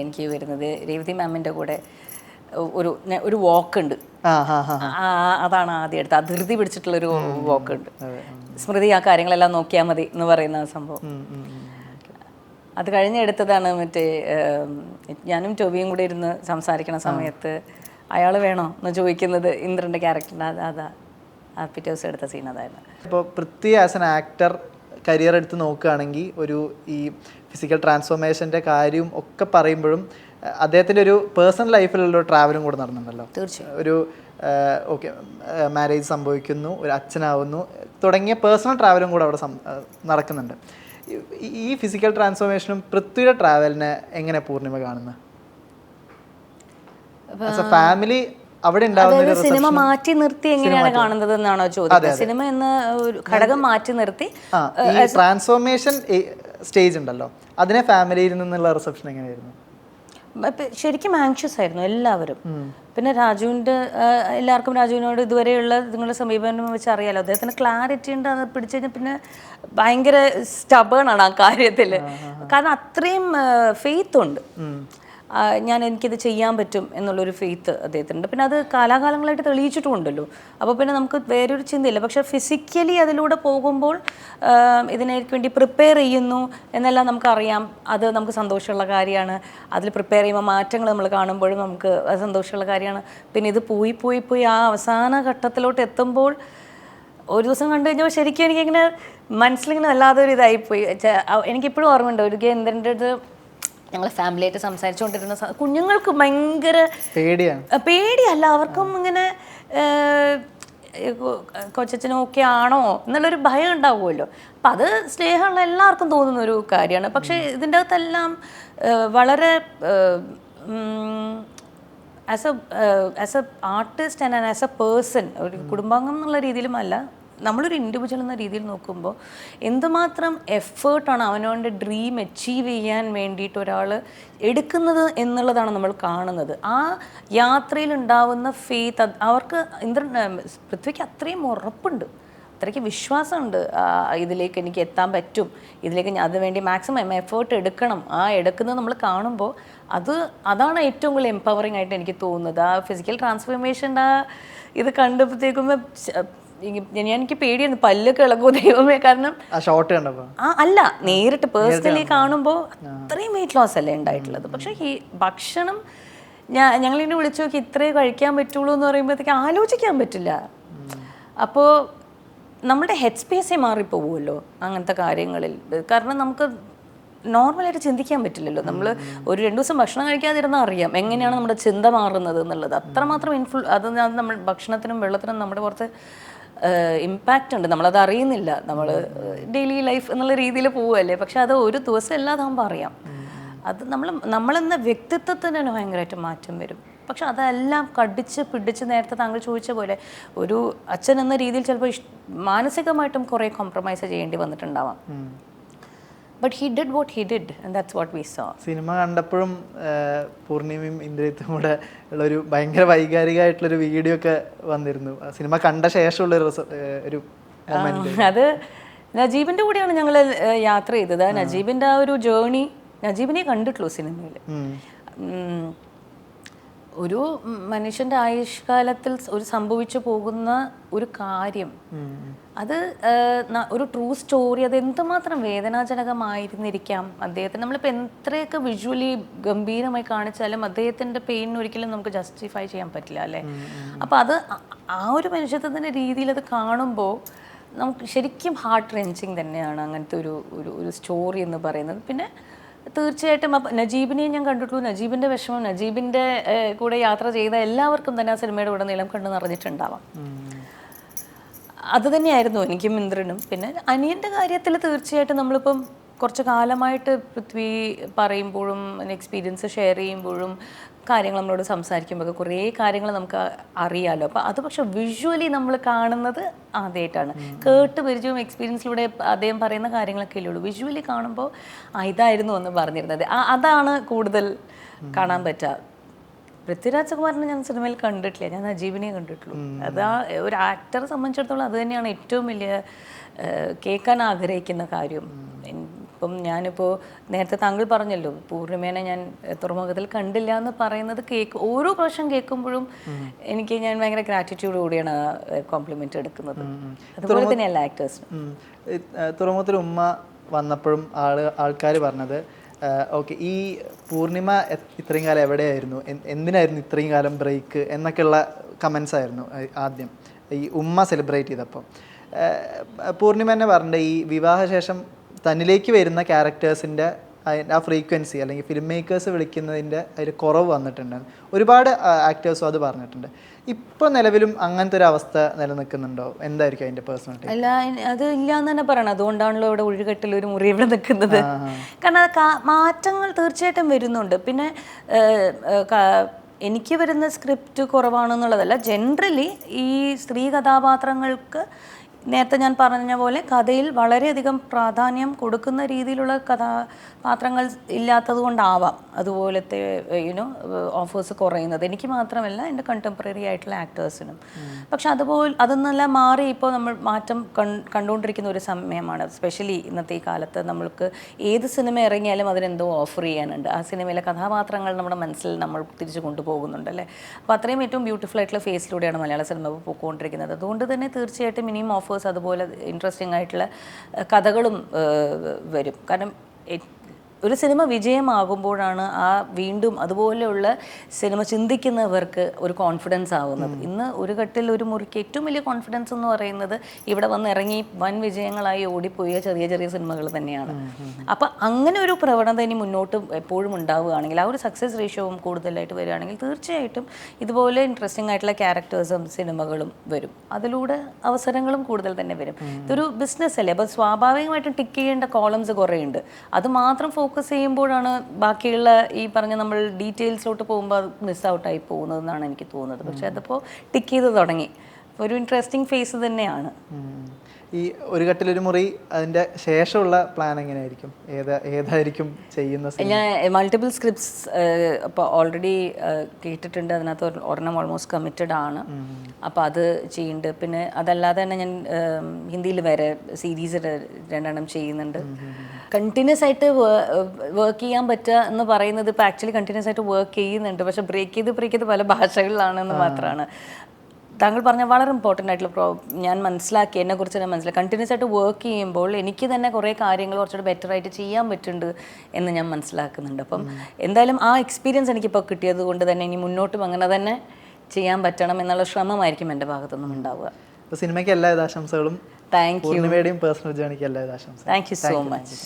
എനിക്ക് വരുന്നത്. രേവതി മാമിന്റെ കൂടെ ഒരു ഒരു വോക്ക് ഉണ്ട്. അതാണ് ആദ്യം എടുത്ത് അതിർത്തി പിടിച്ചിട്ടുള്ളൊരു വോക്ക് ഉണ്ട്. സ്മൃതി ആ കാര്യങ്ങളെല്ലാം നോക്കിയാൽ മതി എന്ന് പറയുന്ന സംഭവം. അത് കഴിഞ്ഞ് എടുത്തതാണ് മറ്റേ ഞാനും ടോബിയും കൂടെ ഇരുന്ന് സംസാരിക്കുന്ന സമയത്ത് അയാൾ വേണോ എന്ന് ചോദിക്കുന്നത് ഇന്ദ്രന്റെ ക്യാരക്ടറിന്റെ അത് പിറ്റേ ദിവസം എടുത്ത സീൻ അതായിരുന്നു. ഇപ്പോൾ Prithvi as an actor career എടുത്ത് നോക്കുകയാണെങ്കിൽ ഒരു ഈ ഫിസിക്കൽ ട്രാൻസ്ഫോർമേഷന്റെ കാര്യവും ഒക്കെ പറയുമ്പോഴും അദ്ദേഹത്തിന്റെ ഒരു പേഴ്സണൽ ലൈഫിലുള്ള ട്രാവലും കൂടെ നടന്നുണ്ടല്ലോ തീർച്ചയായും. ഒരു ഓക്കെ മാരേജ് സംഭവിക്കുന്നു ഒരു അച്ഛനാവുന്നു തുടങ്ങിയ പേഴ്സണൽ ട്രാവലും കൂടെ അവിടെ നടക്കുന്നുണ്ട്. ഈ- ഫിസിക്കൽ ട്രാൻസ്ഫോർമേഷനും പൃഥ്വിയുടെ ട്രാവലിനെ എങ്ങനെ പൂർണിമ കാണുന്നത്? ഫാമിലി അവിടെ അതായത് സിനിമ മാറ്റി നിർത്തി എങ്ങനെയാണ് കാണുന്നത് എന്നാണോ ചോദ്യം. സിനിമ എന്ന ഒരു ഘടകം മാറ്റി നിർത്തി. ട്രാൻസ്ഫോർമേഷൻ സ്റ്റേജ് ഉണ്ടല്ലോ. അതിനെ ഫാമിലിയിൽ നിന്നുള്ള റിസപ്ഷൻ എങ്ങനെയായിരുന്നു? ശരിക്കും ആങ്ഷ്യസ് ആയിരുന്നു എല്ലാവരും. പിന്നെ രാജുവിന്റെ എല്ലാവർക്കും രാജുവിനോട് ഇതുവരെയുള്ള നിങ്ങളുടെ സമീപനം വെച്ച് അറിയാലോ? അദ്ദേഹത്തിന് ക്ലാരിറ്റി ഉണ്ട് അത് പിടിച്ചു കഴിഞ്ഞാൽ പിന്നെ ഭയങ്കര സ്റ്റബേൺ ആണ് ആ കാര്യത്തിൽ കാരണം അത്രയും ഫെയ്ത്ത് ഉണ്ട്. ഞാൻ എനിക്കിത് ചെയ്യാൻ പറ്റും എന്നുള്ളൊരു ഫെയ്ത്ത് അദ്ദേഹത്തിനുണ്ട്. പിന്നെ അത് കാലാകാലങ്ങളായിട്ട് തെളിയിച്ചിട്ടുമുണ്ടല്ലോ. അപ്പോൾ പിന്നെ നമുക്ക് വേറൊരു ചിന്തയില്ല. പക്ഷെ ഫിസിക്കലി അതിലൂടെ പോകുമ്പോൾ ഇതിനേക്ക് വേണ്ടി പ്രിപ്പയർ ചെയ്യുന്നു എന്നെല്ലാം നമുക്കറിയാം. അത് നമുക്ക് സന്തോഷമുള്ള കാര്യമാണ്. അതിൽ പ്രിപ്പയർ ചെയ്യുമ്പോൾ മാറ്റങ്ങൾ നമ്മൾ കാണുമ്പോഴും നമുക്ക് സന്തോഷമുള്ള കാര്യമാണ്. പിന്നെ ഇത് പോയി പോയി പോയി ആ അവസാന ഘട്ടത്തിലോട്ട് എത്തുമ്പോൾ ഒരു ദിവസം കണ്ടു കഴിഞ്ഞപ്പോൾ ശരിക്കും എനിക്കിങ്ങനെ മനസ്സിലിങ്ങനെ വല്ലാതെ ഒരു ഇതായിപ്പോയി എനിക്കിപ്പോഴും ഓർമ്മയുണ്ട്. ഒരു കേന്ദ്രന്റെ അടുത്ത് ഞങ്ങൾ ഫാമിലിയായിട്ട് സംസാരിച്ചുകൊണ്ടിരുന്ന കുഞ്ഞുങ്ങൾക്ക് ഭയങ്കര പേടിയല്ല. അവർക്കും ഇങ്ങനെ കൊച്ചച്ഛനും ഒക്കെ ആണോ എന്നുള്ളൊരു ഭയം ഉണ്ടാവുമല്ലോ. അപ്പം അത് സ്നേഹമുള്ള എല്ലാവർക്കും തോന്നുന്ന ഒരു കാര്യമാണ്. പക്ഷേ ഇതിന്റെ അകത്തെല്ലാം വളരെ as a as a artist and as a person ഒരു കുടുംബാംഗം എന്നുള്ള രീതിയിലും അല്ല. നമ്മളൊരു ഇൻഡിവിജ്വൽ എന്ന രീതിയിൽ നോക്കുമ്പോൾ എന്തുമാത്രം എഫേർട്ടാണ് അവനവന്റെ ഡ്രീം അച്ചീവ് ചെയ്യാൻ വേണ്ടിയിട്ട് ഒരാൾ എടുക്കുന്നത് എന്നുള്ളതാണ് നമ്മൾ കാണുന്നത്. ആ യാത്രയിൽ ഉണ്ടാവുന്ന ഫെയ്ത്ത് അവർക്ക് ഇന്ദ്രൻ പൃഥ്വിക്ക് അത്രയും ഉറപ്പുണ്ട്. അത്രയ്ക്ക് വിശ്വാസമുണ്ട്. ഇതിലേക്ക് എനിക്ക് എത്താൻ പറ്റും. ഇതിലേക്ക് ഞാൻ അതിനുവേണ്ടി മാക്സിമം എഫേർട്ട് എടുക്കണം. ആ എടുക്കുന്നത് നമ്മൾ കാണുമ്പോൾ അത് അതാണ് ഏറ്റവും കൂടുതൽ എംപവറിങ് ആയിട്ട് എനിക്ക് തോന്നുന്നത്. ആ ഫിസിക്കൽ ട്രാൻസ്ഫോർമേഷന്റെ ആ ഇത് കണ്ടപ്പോഴത്തേക്കും ഞാൻ എനിക്ക് പേടിയായിരുന്നു. പല്ലൊക്കെ ഇളകുമോ ദൈവമേ? കാരണം കണ്ടപ്പോൾ ആ അല്ല നേരിട്ട് പേഴ്സണലി കാണുമ്പോൾ അത്രയും വെയിറ്റ് ലോസ് അല്ലേ ഉണ്ടായിട്ടുള്ളത്. പക്ഷേ ഈ ഭക്ഷണം ഞാൻ ഇനി വിളിച്ചു നോക്കി ഇത്രേ കഴിക്കാൻ പറ്റുള്ളൂ എന്ന് പറയുമ്പോഴത്തേക്ക് ആലോചിക്കാൻ പറ്റില്ല. അപ്പോൾ നമ്മുടെ ഹെഡ് സ്പേസേ മാറിപ്പോവുമല്ലോ അങ്ങനത്തെ കാര്യങ്ങളിൽ. കാരണം നമുക്ക് നോർമലായിട്ട് ചിന്തിക്കാൻ പറ്റില്ലല്ലോ. നമ്മൾ ഒരു രണ്ട് ദിവസം ഭക്ഷണം കഴിക്കാതിരുന്നാൽ അറിയാം. എങ്ങനെയാണ് നമ്മുടെ ചിന്ത മാറുന്നത് എന്നുള്ളത്. അത്രമാത്രം ഇൻഫ്ലു അത് നമ്മൾ ഭക്ഷണത്തിനും വെള്ളത്തിനും നമ്മുടെ പുറത്ത് ഇമ്പാക്റ്റ് ഉണ്ട്. നമ്മളത് അറിയുന്നില്ല. നമ്മൾ ഡെയിലി ലൈഫ് എന്നുള്ള രീതിയിൽ പോവുകയല്ലേ. പക്ഷെ അത് ഒരു ദിവസം എല്ലാതാകുമ്പോൾ അറിയാം. അത് നമ്മൾ നമ്മളെന്ന വ്യക്തിത്വത്തിന് തന്നെ ഭയങ്കരമായിട്ട് മാറ്റം വരും. പക്ഷെ അതെല്ലാം കടിച്ച് പിടിച്ച് നേരത്തെ താങ്കൾ ചോദിച്ച പോലെ ഒരു അച്ഛൻ എന്ന രീതിയിൽ ചിലപ്പോൾ മാനസികമായിട്ടും കുറേ കോംപ്രമൈസ് ചെയ്യേണ്ടി വന്നിട്ടുണ്ടാവാം. But he did what he did and that's what we saw cinema കണ്ടപ്പോഴും പൂർണിമയും ഇന്ദ്രിയത്തും കൂടെ ഉള്ളൊരു ഭയങ്കര വൈകാരികമായിട്ടുള്ളൊരു വീഡിയോ ഒക്കെ വന്നിരുന്നു സിനിമ കണ്ട ശേഷമുള്ള ഒരു അത് നജീബിന്റെ കൂടെയാണ് ഞങ്ങൾ യാത്ര ചെയ്തത്. നജീബിന്റെ നജീബിന്റെ ആ ഒരു ജേണി നജീബിനെ കണ്ടിട്ടുള്ളൂ സിനിമയിൽ ഒരു മനുഷ്യന്റെ ആയുഷ്കാലത്തിൽ ഒരു സംഭവിച്ചു പോകുന്ന ഒരു കാര്യം. അത് ഒരു ട്രൂ സ്റ്റോറി അത് എന്തുമാത്രം വേദനാജനകമായിരുന്നിരിക്കാം? അദ്ദേഹത്തിന് നമ്മളിപ്പോൾ എത്രയൊക്കെ വിഷ്വലി ഗംഭീരമായി കാണിച്ചാലും അദ്ദേഹത്തിന്റെ പെയിൻ ഒരിക്കലും നമുക്ക് ജസ്റ്റിഫൈ ചെയ്യാൻ പറ്റില്ല അല്ലേ? അപ്പോൾ അത് ആ- ഒരു മനുഷ്യത്വത്തിന്റെ രീതിയിൽ അത് കാണുമ്പോൾ നമുക്ക് ശരിക്കും ഹാർട്ട് റെഞ്ചിങ് തന്നെയാണ് അങ്ങനത്തെ ഒരു ഒരു ഒരു സ്റ്റോറി എന്ന് പറയുന്നത്. പിന്നെ തീർച്ചയായിട്ടും അപ്പം നജീബിനെയും ഞാൻ കണ്ടിട്ടുള്ളൂ. നജീബിന്റെ വിഷമം നജീബിന്റെ കൂടെ യാത്ര ചെയ്ത എല്ലാവർക്കും തന്നെ ആ സിനിമയുടെ കൂടെ നീളം കണ്ടു നിറഞ്ഞിട്ടുണ്ടാവാം അത് തന്നെയായിരുന്നു എനിക്കും ഇന്ദ്രനും. പിന്നെ അനിയന്റെ കാര്യത്തിൽ തീർച്ചയായിട്ടും നമ്മളിപ്പം കുറച്ച് കാലമായിട്ട് പൃഥ്വി പറയുമ്പോഴും എക്സ്പീരിയൻസ് ഷെയർ ചെയ്യുമ്പോഴും കാര്യങ്ങൾ നമ്മളോട് സംസാരിക്കുമ്പോൾ കുറേ കാര്യങ്ങൾ നമുക്ക് അറിയാമല്ലോ അപ്പോൾ അത് പക്ഷെ വിഷ്വലി നമ്മൾ കാണുന്നത് ആദ്യമായിട്ടാണ് കേട്ട് പരിചയവും എക്സ്പീരിയൻസിലൂടെ അദ്ദേഹം പറയുന്ന കാര്യങ്ങളൊക്കെ ഉള്ളൂ. വിഷ്വലി കാണുമ്പോൾ ഇതായിരുന്നു എന്ന് പറഞ്ഞിരുന്നത്. അതാണ് കൂടുതൽ കാണാൻ പറ്റുക പൃഥ്വിരാജ് കുമാറിനെ ഞാൻ സിനിമയിൽ കണ്ടിട്ടില്ല. ഞാൻ അജീബിനെ കണ്ടിട്ടുള്ളൂ. അത് ആ ഒരു ആക്ടറെ സംബന്ധിച്ചിടത്തോളം അത് തന്നെയാണ് ഏറ്റവും വലിയ കേൾക്കാൻ ആഗ്രഹിക്കുന്ന കാര്യം. ഇപ്പം ഞാനിപ്പോൾ നേരത്തെ താങ്കൾ പറഞ്ഞല്ലോ പൂർണിമേനെ ഞാൻ തുറമുഖത്തിൽ കണ്ടില്ല എന്ന് പറയുന്നത് കേക്ക് ഓരോ പ്രാവശ്യം കേൾക്കുമ്പോഴും എനിക്ക് ഞാൻ ഭയങ്കര ഗ്രാറ്റിറ്റ്യൂഡ് കൂടിയാണ് കോംപ്ലിമെന്റ് എടുക്കുന്നത്. അതുപോലെ തന്നെയല്ല ആക്ടേഴ്സിന്. തുറമുഖത്തിൽ ഉമ്മ വന്നപ്പോഴും ആൾ ആൾക്കാർ പറഞ്ഞത് ഓക്കെ ഈ പൂർണിമ ഇത്രയും കാലം എവിടെയായിരുന്നു? എന്തിനായിരുന്നു ഇത്രയും കാലം ബ്രേക്ക് എന്നൊക്കെയുള്ള കമൻസ് ആയിരുന്നു ആദ്യം. ഈ ഉമ്മ സെലിബ്രേറ്റ് ചെയ്തപ്പോൾ പൂർണിമ തന്നെ പറഞ്ഞ ഈ വിവാഹശേഷം തന്നിലേക്ക് വരുന്ന ക്യാരക്ടേഴ്സിന്റെ ആ ഫ്രീക്വൻസി അല്ലെങ്കിൽ ഫിലിം മേക്കേഴ്സ് വിളിക്കുന്നതിന്റെ അതിൽ കുറവ് വന്നിട്ടുണ്ട്. ഒരുപാട് ആക്ടേഴ്സും അത് പറഞ്ഞിട്ടുണ്ട്. ഇപ്പോൾ നിലവിലും അങ്ങനത്തെ ഒരു അവസ്ഥ നിലനിൽക്കുന്നുണ്ടോ? എന്തായിരിക്കും അതിന്റെ പേഴ്സണാലിറ്റി അല്ല അത് ഇല്ല എന്ന് തന്നെ പറയണം. അതുകൊണ്ടാണല്ലോ ഇവിടെ ഒഴുകെട്ടിൽ ഒരു മുറി ഇവിടെ നിൽക്കുന്നത്. കാരണം അത് മാറ്റങ്ങൾ തീർച്ചയായിട്ടും വരുന്നുണ്ട്. പിന്നെ എനിക്ക് വരുന്ന സ്ക്രിപ്റ്റ് കുറവാണെന്നുള്ളതല്ല ജനറലി ഈ സ്ത്രീ കഥാപാത്രങ്ങൾക്ക് നേരത്തെ ഞാൻ പറഞ്ഞ പോലെ കഥയിൽ വളരെയധികം പ്രാധാന്യം കൊടുക്കുന്ന രീതിയിലുള്ള കഥാപാത്രങ്ങൾ ഇല്ലാത്തത് കൊണ്ടാവാം അതുപോലത്തെ യുനോ ഓഫേഴ്സ് കുറയുന്നത്. എനിക്ക് മാത്രമല്ല എന്റെ കണ്ടംപററി ആയിട്ടുള്ള ആക്ടേഴ്സിനും പക്ഷെ അതുപോലെ അതെന്നല്ല മാറി ഇപ്പോൾ നമ്മൾ മാറ്റം കണ്ടുകൊണ്ടിരിക്കുന്ന ഒരു സമയമാണ്. സ്പെഷ്യലി ഇന്നത്തെ ഈ കാലത്ത് നമ്മൾക്ക് ഏത് സിനിമ ഇറങ്ങിയാലും അതിനെന്തോ ഓഫർ ചെയ്യാനുണ്ട്. ആ സിനിമയിലെ കഥാപാത്രങ്ങൾ നമ്മുടെ മനസ്സിൽ നമ്മൾ തിരിച്ചു കൊണ്ടുപോകുന്നുണ്ട് അല്ലേ? അപ്പോൾ അത്രയും ഏറ്റവും ബ്യൂട്ടിഫുൾ ആയിട്ടുള്ള ഫേസിലൂടെയാണ് മലയാള സിനിമ പോയിക്കൊണ്ടിരിക്കുന്നത്. അതുകൊണ്ട് തന്നെ തീർച്ചയായിട്ടും ഇനിയും ഓഫേഴ്സ് അതുപോലെ ഇൻട്രസ്റ്റിംഗ് ആയിട്ടുള്ള കഥകളും വരും. കാരണം ഒരു സിനിമ വിജയമാകുമ്പോഴാണ് ആ വീണ്ടും അതുപോലെയുള്ള സിനിമ ചിന്തിക്കുന്നവർക്ക് ഒരു കോൺഫിഡൻസ് ആവുന്നത്. ഇന്ന് ഒരു ഘട്ടിൽ ഒരു മുറിക്ക് ഏറ്റവും വലിയ കോൺഫിഡൻസ് എന്ന് പറയുന്നത് ഇവിടെ വന്ന് ഇറങ്ങി വൻ വിജയങ്ങളായി ഓടിപ്പോയ ചെറിയ ചെറിയ സിനിമകൾ തന്നെയാണ്. അപ്പം അങ്ങനെ ഒരു പ്രവണത ഇനി മുന്നോട്ട് എപ്പോഴും ഉണ്ടാവുകയാണെങ്കിൽ ആ ഒരു സക്സസ് റേഷ്യോവും കൂടുതലായിട്ട് വരികയാണെങ്കിൽ തീർച്ചയായിട്ടും ഇതുപോലെ ഇൻട്രസ്റ്റിംഗ് ആയിട്ടുള്ള ക്യാരക്ടേഴ്സും സിനിമകളും വരും. അതിലൂടെ അവസരങ്ങളും കൂടുതൽ തന്നെ വരും. ഇതൊരു ബിസിനസ് അല്ലേ? അപ്പോൾ സ്വാഭാവികമായിട്ടും ടിക്ക് ചെയ്യേണ്ട കോളംസ് കുറേ ഉണ്ട് അത് മാത്രം ഫോക്കസ് ചെയ്യുമ്പോഴാണ് ബാക്കിയുള്ള ഈ പറഞ്ഞ നമ്മൾ ഡീറ്റെയിൽസിലോട്ട് പോകുമ്പോൾ അത് മിസ് ഔട്ടായി പോകുന്നതെന്നാണ് എനിക്ക് തോന്നുന്നത്. പക്ഷെ അതിപ്പോൾ ടിക്ക് ചെയ്ത് തുടങ്ങി. ഒരു ഇൻട്രസ്റ്റിംഗ് ഫേസ് തന്നെയാണ്. ഈ ഒരു കട്ടിലൊരു മുറി അതിന്റെ ശേഷമുള്ള പ്ലാൻ എങ്ങനെയായിരിക്കും? ഏതാ ഏതായിരിക്കും ചെയ്യുന്ന ഞാൻ മൾട്ടിപ്പിൾ സ്ക്രിപ്റ്റ്സ് ഇപ്പോൾ ഓൾറെഡി കേട്ടിട്ടുണ്ട്. അതിനകത്ത് ഒരു- ഒരെണ്ണം ഓൾമോസ്റ്റ് കമ്മിറ്റഡ് ആണ്. അപ്പോൾ അത് ചെയ്യുന്നുണ്ട്. പിന്നെ അതല്ലാതെ തന്നെ ഞാൻ ഹിന്ദിയിൽ വേറെ സീരീസ് രണ്ടെണ്ണം ചെയ്യുന്നുണ്ട്. കണ്ടിന്യൂസ് ആയിട്ട് വർക്ക് ചെയ്യാൻ പറ്റുക എന്ന് പറയുന്നത് ഇപ്പോൾ ആക്ച്വലി കണ്ടിന്യൂസ് ആയിട്ട് വർക്ക് ചെയ്യുന്നുണ്ട്. പക്ഷെ ബ്രേക്ക് ചെയ്ത് ബ്രേക്ക് ചെയ്ത് പല ഭാഷകളിലാണെന്ന് മാത്രമാണ് താങ്കൾ പറഞ്ഞ വളരെ ഇമ്പോർട്ടന്റ് ആയിട്ടുള്ള പ്രോ ഞാൻ മനസ്സിലാക്കി എന്നെ കുറിച്ച് തന്നെ മനസ്സിലാക്കി. കണ്ടിന്യൂസ് ആയിട്ട് വർക്ക് ചെയ്യുമ്പോൾ എനിക്ക് തന്നെ കുറേ കാര്യങ്ങൾ കുറച്ചുകൂടെ ബെറ്റർ ആയിട്ട് ചെയ്യാൻ പറ്റുന്നുണ്ട് എന്ന് ഞാൻ മനസ്സിലാക്കുന്നുണ്ട്. അപ്പം എന്തായാലും ആ എക്സ്പീരിയൻസ് എനിക്കിപ്പോൾ കിട്ടിയത് കൊണ്ട് തന്നെ ഇനി മുന്നോട്ടും അങ്ങനെ തന്നെ ചെയ്യാൻ പറ്റണം എന്നുള്ള ശ്രമമായിരിക്കും എന്റെ ഭാഗത്തുനിന്നും ഉണ്ടാവുക. അപ്പോൾ സിനിമയ്ക്ക് എല്ലാ ആശംസകളും താങ്ക് യു പേഴ്സണൽ ജേണിക്ക് എല്ലാ ആശംസകളും താങ്ക് യു സോ മച്ച്